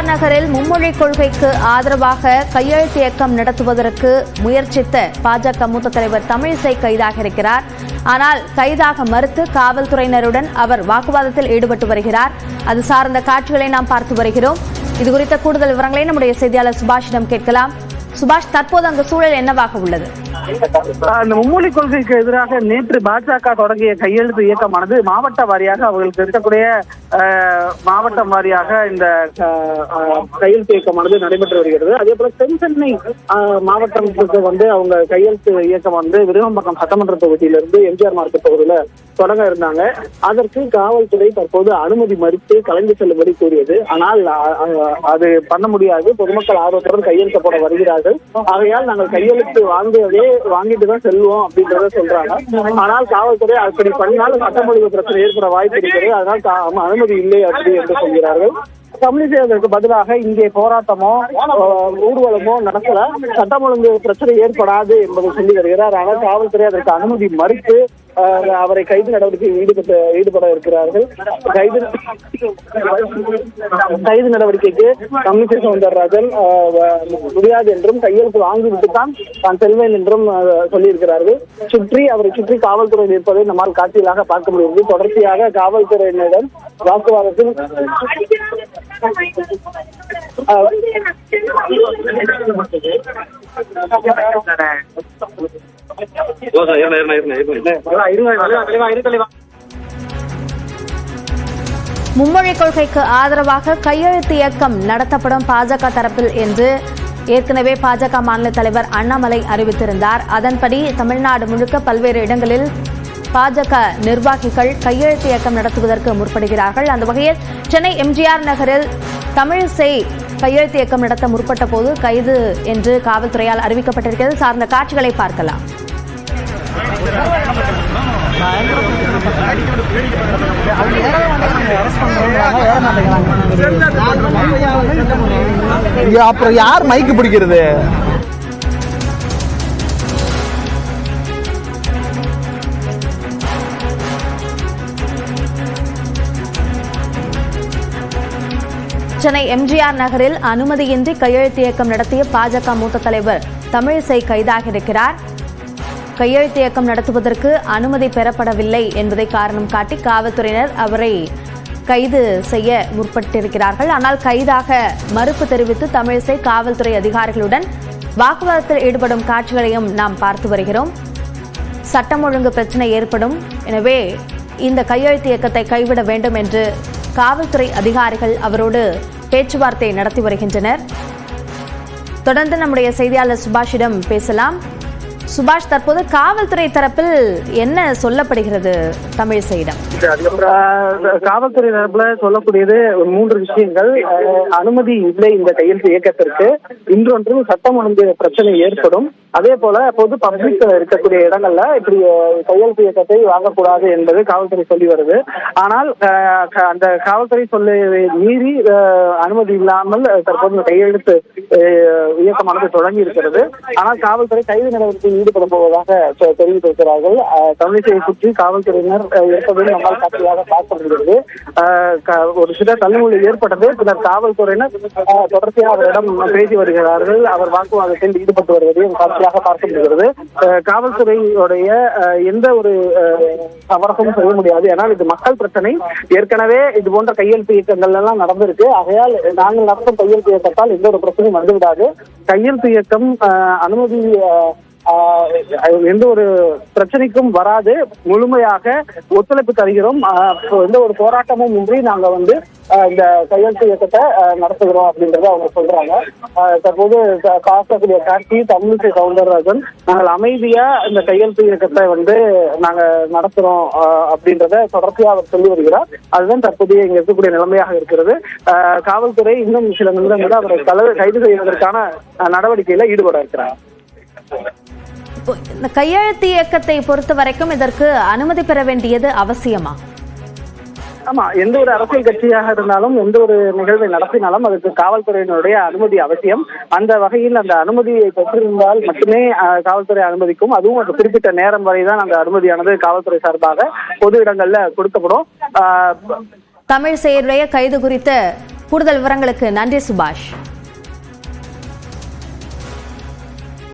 எம்ஜிஆர் நகரில் மும்மொழி கொள்கைக்கு ஆதரவாக கையெழுத்து இயக்கம் நடத்துவதற்கு முயற்சித்த பாஜக மூத்த தலைவர் தமிழிசை கைதாக இருக்கிறார் ஆனால் கைதாக மறுத்து காவல்துறையினருடன் அவர் வாக்குவாதத்தில் ஈடுபட்டு வருகிறார். அது சார்ந்த காட்சிகளை நாம் பார்த்து வருகிறோம். இது குறித்த கூடுதல் விவரங்களை நம்முடைய செய்தியாளர் சுபாஷிடம் கேட்கலாம். சுபாஷ் தற்போது அங்கு சூழல் என்னவாக உள்ளது? அந்த மும்மொழி கொள்கைக்கு எதிராக நேற்று பாஜக தொடங்கிய கையெழுத்து இயக்கமானது மாவட்ட வாரியாக அவர்களுக்கு இருக்கக்கூடிய மாவட்டம் வாரியாக இந்த கையெழுத்து இயக்கமானது நடைபெற்று வருகிறது. அதே போல தென் சென்னை மாவட்டத்துக்கு வந்து அவங்க கையெழுத்து இயக்கம் வந்து விருகம்பாக்கம் சட்டமன்ற தொகுதியிலிருந்து எம்ஜிஆர் மார்க்கெட் பகுதியில தொடங்க இருந்தாங்க. அதற்கு காவல்துறை தற்போது அனுமதி மறுத்து கலைந்து செல்லும்படி கூறியது. ஆனால் அது பண்ண முடியாது. பொதுமக்கள் ஆர்வத்துடன் கையெழுத்து போட வருகிறார்கள். ஆகையால் நாங்கள் கையெழுத்து வாங்கியதே வாங்கிட்டு தான் செல்வோம் அப்படின்றத சொல்றாங்க. ஆனால் காவல்துறை அப்படி பண்ணாலும் சட்டம் ஒழுங்கு பிரச்சனை ஏற்பட வாய்ப்பு இருக்கிறது. அதனால் அனுமதி இல்லை அப்படி என்று சொல்கிறார்கள். தமிழிசை பதிலாக இங்கே போராட்டமோ ஊர்வலமோ நடத்தல. சட்டம் ஒழுங்கு பிரச்சனை ஏற்படாது என்பதை சொல்லி வருகிறார். ஆனால் காவல்துறை அதற்கு அனுமதி மறுத்து அவரை கைது நடவடிக்கையில் ஈடுபட்டு ஈடுபட இருக்கிறார்கள். கைது கைது நடவடிக்கைக்கு தமிழிசை சவுந்தரராஜன் முடியாது என்றும் கையெழுத்து வாங்கிவிட்டு தான் தான் செல்வேன் என்றும் சொல்லியிருக்கிறார்கள். சுற்றி அவரை சுற்றி காவல்துறை நிற்பதை நம்மால் காட்சிகளாக பார்க்க முடிகிறது. தொடர்ச்சியாக காவல்துறையினரிடம் வாக்குவாதத்தில் மும்மொழி கொள்கைக்கு ஆதரவாக கையெழுத்து இயக்கம் நடத்தப்படும் பாஜக தரப்பில் என்று ஏற்கனவே பாஜக மாநில தலைவர் அண்ணாமலை அறிவித்திருந்தார். அதன்படி தமிழ்நாடு முழுக்க பல்வேறு இடங்களில் பாஜக நிர்வாகிகள் கையெழுத்து இயக்கம் நடத்துவதற்கு முற்படுகிறார்கள். அந்த வகையில் சென்னை எம்ஜிஆர் நகரில் தமிழிசை கையெழுத்து இயக்கம் நடத்த முற்பட்ட போது கைது என்று காவல்துறையால் அறிவிக்கப்பட்டிருக்கிறது. சார்ந்த காட்சிகளை பார்க்கலாம். அப்புறம் யார் மைக்கு பிடிக்கிறது? சென்னை எம்ஜிஆர் நகரில் அனுமதியின்றி கையெழுத்து இயக்கம் நடத்திய பாஜக மூத்த தலைவர் தமிழிசை கைதாகியிருக்கிறார். கையெழுத்து இயக்கம் நடத்துவதற்கு அனுமதி பெறப்படவில்லை என்பதை காரணம் காட்டி காவல்துறையினர் அவரை கைது செய்ய முற்பட்டிருக்கிறார்கள். ஆனால் கைதாக மறுப்பு தெரிவித்து தமிழிசை காவல்துறை அதிகாரிகளுடன் வாக்குவாதத்தில் ஈடுபடும் காட்சிகளையும் நாம் பார்த்து வருகிறோம். சட்டம் ஒழுங்கு பிரச்சனை ஏற்படும். எனவே இந்த கையெழுத்து இயக்கத்தை கைவிட வேண்டும் என்று காவல்துறை அதிகாரிகள் அவரோடு பேச்சுவார்த்தை நடத்தி வருகின்றனர். தொடர்ந்து நம்முடைய செய்தியாளர் சுபாஷிடம் பேசலாம். சுபாஷ் தற்போது காவல்துறை தரப்பில் என்ன சொல்லப்படுகிறது தமிழிசையிடம் காவல்துறை தரப்புல சொல்லக்கூடியது ஒரு மூன்று விஷயங்கள். அனுமதி இல்லை இந்த கையெழுத்து இயக்கத்திற்கு. இன்னொன்று சட்டம் ஒழுங்கு பிரச்சனை ஏற்படும். அதே போல பொது பப்ளிக் இருக்கக்கூடிய இடங்கள்ல இப்படி கையெழுத்து இயக்கத்தை வாங்கக்கூடாது என்பது காவல்துறை சொல்லி வருது. ஆனால் அஹ், அந்த காவல்துறை சொல்ல மீறி அனுமதி இல்லாமல் தற்போது இந்த கையெழுத்து இயக்கமானது தொடங்கி இருக்கிறது. ஆனால் காவல்துறை கைது நடவடிக்கையில் ஈடுபட போவதாக தெரிவித்திருக்கிறார்கள். தமிழிசையை சுற்றி காவல்துறையினர் இருப்பதை நம்மால் காட்சியாக பார்க்க முடிகிறது. க- ஒரு சில தள்ளுமொழி ஏற்பட்டது. பின்னர் காவல்துறையினர் அஹ், தொடர்ச்சியாக அவரிடம் பேசி வருகிறார்கள். அவர் வாக்குவாதத்தில் ஈடுபட்டு வருவதையும் காட்சியாக பார்க்க முடிகிறது அஹ், காவல்துறையுடைய அஹ், எந்த ஒரு அஹ், சமரசமும் செய்ய முடியாது. ஏன்னால் இது மக்கள் பிரச்சனை. ஏற்கனவே இது போன்ற கையெழுத்து இயக்கங்கள் எல்லாம் நடந்திருக்கு. ஆகையால் நாங்கள் நடத்தும் கையெழுத்து இயக்கத்தால் எந்த ஒரு பிரச்சனையும் வந்துவிடாது. கையெழுத்து இயக்கம் அஹ், அனுமதி எந்த ஒரு பிரச்சனைக்கும் வராது. முழுமையாக ஒத்துழைப்பு தருகிறோம். ஆஹ் எந்த ஒரு போராட்டமும் இன்றி நாங்க வந்து ஆஹ் இந்த கையெழுத்து இயக்கத்தை நடத்துகிறோம் அப்படின்றத அவங்க சொல்றாங்க. தற்போது க- பார்க்கக்கூடிய காட்சி தமிழிசை சவுந்தரராஜன் நாங்கள் அமைதியா இந்த கையெழுத்து இயக்கத்தை வந்து நாங்க நடத்துறோம் ஆஹ் அப்படின்றத தொடர்ச்சியா அவர் சொல்லி வருகிறார். அதுதான் தற்போதைய இங்க இருக்கக்கூடிய நிலைமையாக இருக்கிறது. காவல்துறை இன்னும் சில நிமிடங்களில் அவரை கல- கைது செய்வதற்கான நடவடிக்கையில ஈடுபட இருக்கிறார். இந்த கையெழுத்து இயக்கத்தை பொறுத்த வரைக்கும் இதற்கு அனுமதி பெற வேண்டியது அவசியமா? ஆமா எந்த ஒரு அரசியல் கட்சியாக இருந்தாலும் எந்த ஒரு நிகழ்வை நடத்தினாலும் அதுக்கு காவல்துறையினுடைய அனுமதி அவசியம். அந்த வகையில் அந்த அனுமதியை பெற்றிருந்தால் மட்டுமே காவல்துறை அனுமதிக்கும். அதுவும் அந்த குறிப்பிட்ட நேரம் வரை தான் அந்த அனுமதியானது காவல்துறை சார்பாக பொது இடங்கள்ல கொடுக்கப்படும். ஆஹ், தமிழிசையுடைய கைது குறித்த கூடுதல் விவரங்களுக்கு நன்றி சுபாஷ்.